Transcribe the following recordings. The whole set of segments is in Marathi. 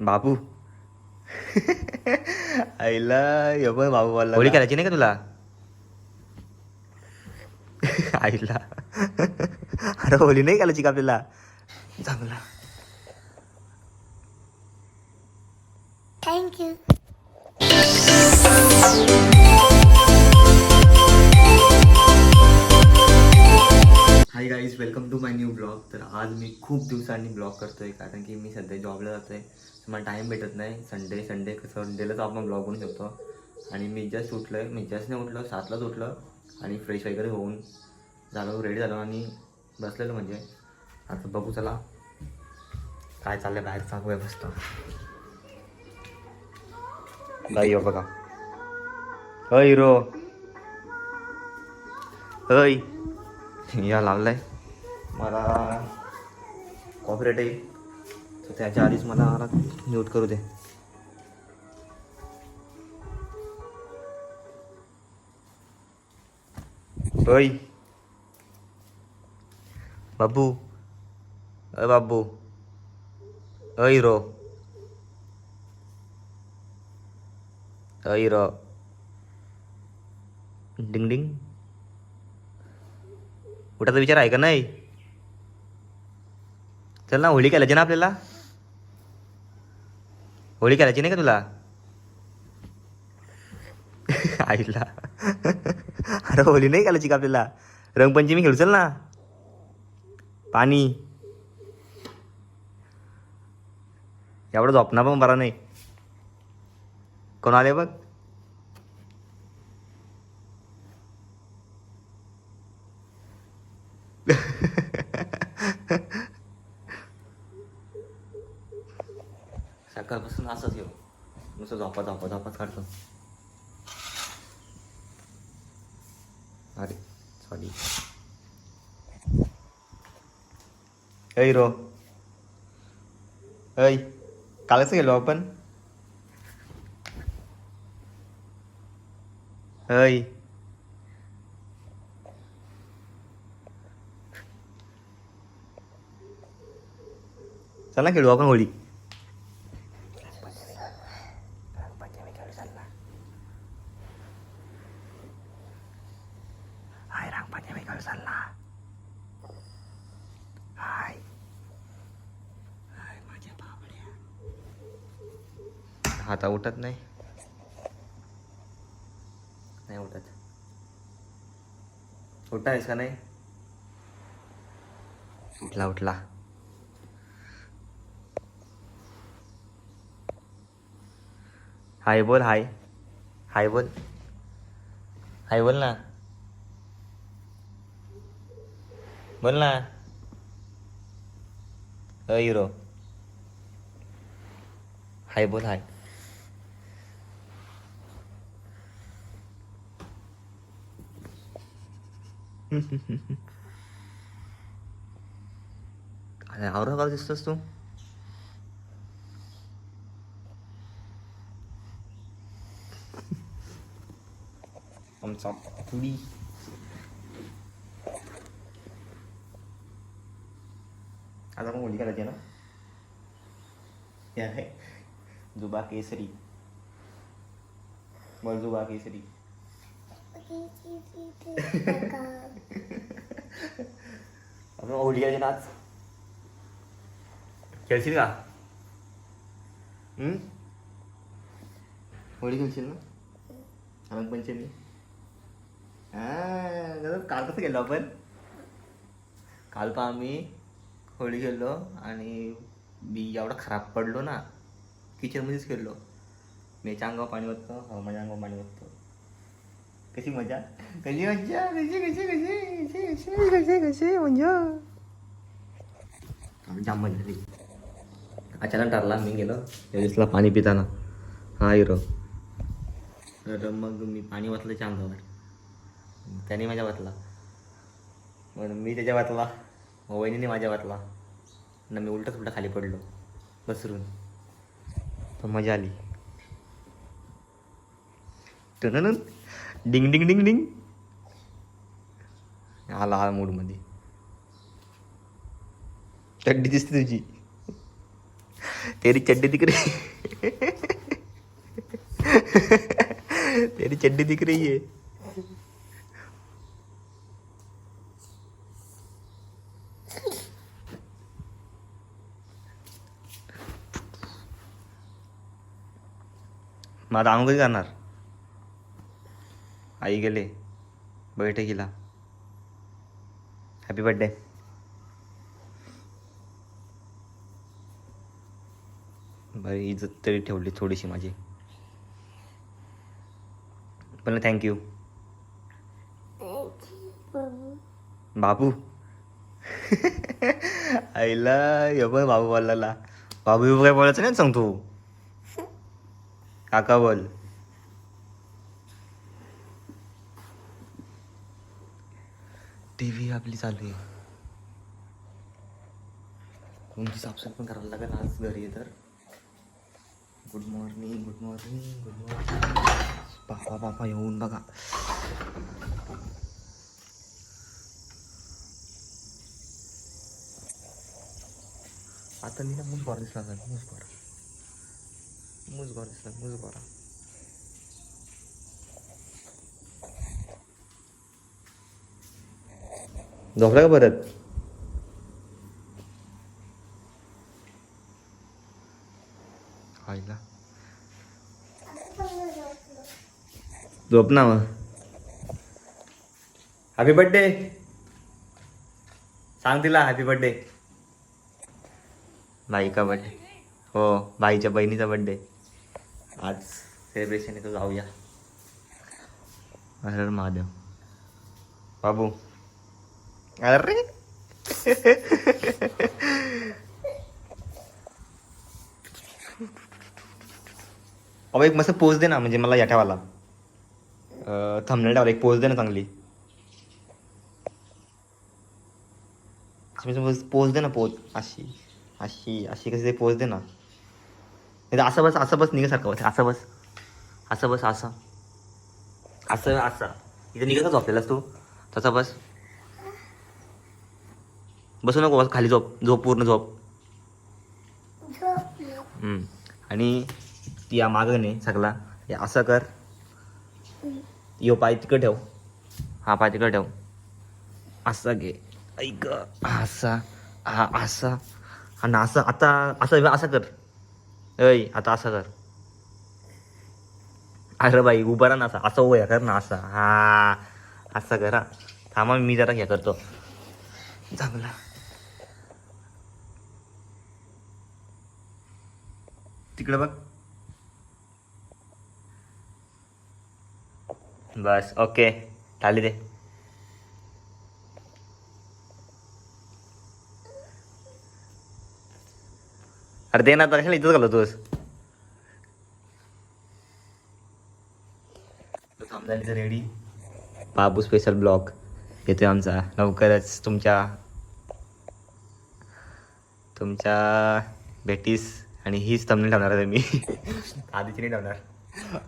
बाबू? आईला हे पण बाबू बोलला होळी करायची नाही का तुला? आईला. अरे होळी नाही करायची का आपल्याला? चांगला थँक्यू आज मी खूप दिवसांनी ब्लॉग करतोय कारण की मी सध्या जॉबला जातोय. तर मला टाईम भेटत नाही. संडे संडे कसं संडेलाच आपण ब्लॉग बनवू शकतो आणि मी जस्ट उठलो आहे मी जस्ट नाही उठलो सातलाच उठलं आणि फ्रेश वगैरे होऊन झालो रेडी झालो आणि बसलेलो म्हणजे. आता बघू चला काय चाललंय बाहेर सांगूया मस्त बाई हो बघा. अय हिरो. अय. या लावलाय. मला कॉपरेट येईल तर त्याच्या आधीच मला मला म्यूट करू दे. ओय. बाबू. अय बाबू. अय रो. अय रो. डिंग डिंग. उठाचा विचार आहे का नाही? चल ना होळी खेळायची ना आपल्याला? होळी खेळायची नाही का तुला? आईला. अरे होळी नाही खेळायची का आपल्याला? रंगपंचमी खेळू चल ना. पाणी. एवढं झोपना पण बरा नाही. कोण आले बघ? सकाळपासून असंच येऊ नुसतं झोपा झोपा झोपाच काढतो. अरे सॉरी ऐ रो. ऐ कालच गेलो आपण. ऐ. चला खेळू आपण होळी हाय रांगपाणी वेगळं चालला हाय हाय माझ्या बाबड्या हाता उठत नाही. नाही उठत. आहेस का नाही? उठला उठला. हाय बोल हाय. हाय बोल. हाय बोल ना. बोल ना. अ हिरो. हाय बोल हाय. अरे आवरा का दिसतोस तू आमचा पुडी आता मग होळी करायची ना हे जुबा केसरी बोल केसरी आपण होळी करायची ना आज. खेळशील का? हम्म? होळी खेळशील ना? रंगपंचमी. हा काल कसं गेलो आपण? काल पहा आम्ही होळी खेळलो आणि मी एवढा खराब पडलो ना किचनमध्येच खेळलो. मेच्या अंगावर पाणी वाटतं हा माझ्या अंगावर पाणी वाटतं कशी मजा? कशी मजा कशी कशी कशी कशी कशी कशी कशी मजा जाम मजा झाली अचानक ठरला मी गेलो. दिसला पाणी पिताना. हा हिरो. तर मग मी पाणी वाचलं त्याच्या अंगावर त्याने माझ्या वाचला. मग मी त्याच्या वाचला. मग वहिनीने माझ्या वाचला. ना मी उलटा सुलटा खाली पडलो. घसरून. तर मजा आली. टनन डिंग डिंग डिंग डिंग. आला हा मूडमध्ये चड्डी दिसते तुझी. तेरी चड्डी दिख रही तेरी चड्डी दिख रही है. मग आता आम्ही कधी जाणार आई गेले बैठकीला हॅपी बर्थडे बरी इज्जत तरी ठेवली थोडीशी माझी. पण थँक्यू बाबू. आईला हे पण बाबू बोलला बाबू काय बोलायचं नाही सांगतो. काका बोल. टी व्ही आपली चालू आहे. कोणती साफसफाई पण करायला लागेल आज घरी तर. Good morning good morning good morning बापा पापा येऊन बघा. आता मी ना मुज दिसला मुज बार दिसला मुज झोपला का परत आईला झोप ना मग हॅपी बर्थडे सांग तिला हॅपी बर्थडे बाई का बर्थडे हो बाईच्या बहिणीचा बर्थडे आज सेलिब्रेशन तो जाऊया. अरे महादेव. बाबू. अरे अहो एक मस्त पोच दे ना म्हणजे मला या ठेवाला थंबनेल ठेवाला एक पोच दे ना चांगली. पोच दे ना पोच अशी अशी अशी कशी ते पोच दे ना. नाही असं बस असं बस निघासारखं बस. असं बस. असं बस असं. असं असं. इथे निघत आपल्यालाच तू. तसा बस. बसू नको बस खाली झोप झोप पूर्ण झोप. आणि ती या मागं नाही सगळा असं कर. यो पाय तिकडे ठेव. हा पाय तिकडे ठेव. असा घे. ऐक असा हा असा. आणि असं आता असं असं कर. ऐ आता असं कर. अरे बाई उभा राहा ना असा. असं उभं कर ना असं. हा असं कर हा. थांबा मी जरा हे करतो. चांगला तिकडे बघ. बस ओके. टाली दे. अरे दे ना आता कशाला इथंच घालतोस थांबझाली रेडी बाबू स्पेशल ब्लॉग येतोय आमचा. लवकरच तुमच्या तुमच्या भेटीस. आणि हीच तमने ठेवणार आहे मी. आधीची नाही ठेवणार.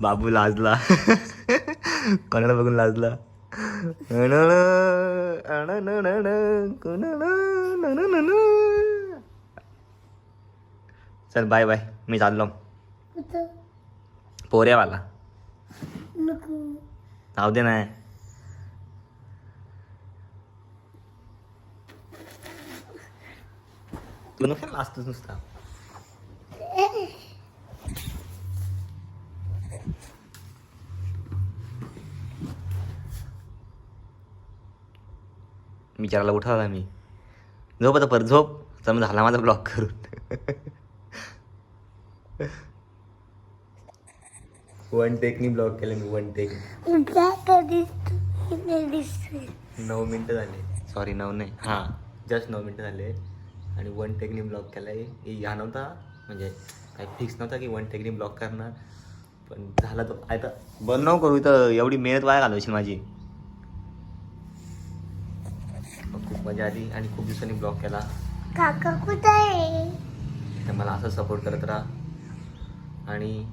बाबू लाजला. कोणाला बघून लाजला. चल बाय बाय मी चाललो पोऱ्यावाला जाऊ दे ना. तू नको लाजतोस नुसता. विचारायला उठावला मी. झोप आता परत झोप. तर मग झाला माझा ब्लॉक करून. वन टेकनी ब्लॉक केलं मी वन टेक नऊ मिनटं झाले. सॉरी नऊ नाही. हां जस्ट नऊ मिनटं झाले. आणि वन टेकनी ब्लॉक केला आहे ह्या नव्हता म्हणजे काही फिक्स नव्हता की वन टेकनी ब्लॉक करणार. पण झाला तो. आता बंद नको करू इथं एवढी मेहनत वाया घालवशील माझी. मजा आली आणि खूप दिवसांनी ब्लॉक केला. काका कुठे आहे? तर मला असं सपोर्ट करत राहा. आणि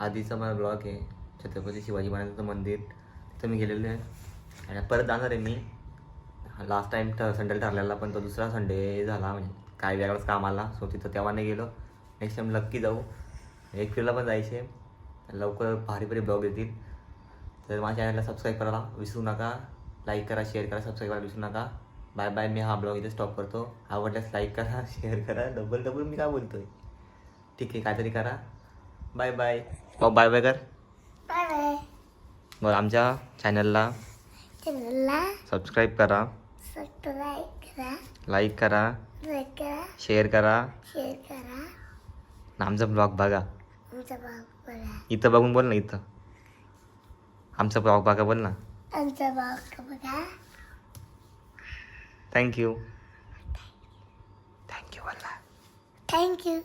आधीचा मला ब्लॉग आहे छत्रपती शिवाजी महाराजांचं मंदिर. तिथं मी गेलेलो आहे. आणि परत जाणार आहे मी. लास्ट टाईम ठ संडेला ठरलेला पण तो दुसरा संडे झाला. म्हणजे काय वेगळाच काम आला सो तिथं तेव्हा नाही गेलो. नेक्स्ट टाइम नक्की जाऊ. एक फिरला पण जायचे. लवकर भारी भारी ब्लॉग येतील. तर माझ्या चॅनलला सबस्क्राईब करायला विसरू नका. लाईक करा शेअर करा सबस्क्राईब करायला विसरू नका. बाय बाय मी हा ब्लॉग इथे स्टॉप करतो. आवडल्यास लाईक करा शेअर करा. डबल डबल मी काय बोलतोय? ठीक आहे काहीतरी करा. बाय बाय बाय बाय कर. बाय बाय मग आमच्या चॅनलला चॅनलला सबस्क्राईब करा. सबस्क्राईब करा. लाईक करा. लाईक करा. शेअर करा. शेअर करा. आमचा ब्लॉग बघा. आमचा भाग बघा. इथं बघून बोल ना इथं. आमचा ब्लॉग बघा बोल ना. आमचा भाग बघा. Thank you. Thank you, Allah. Thank you.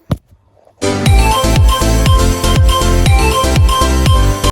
Thank you.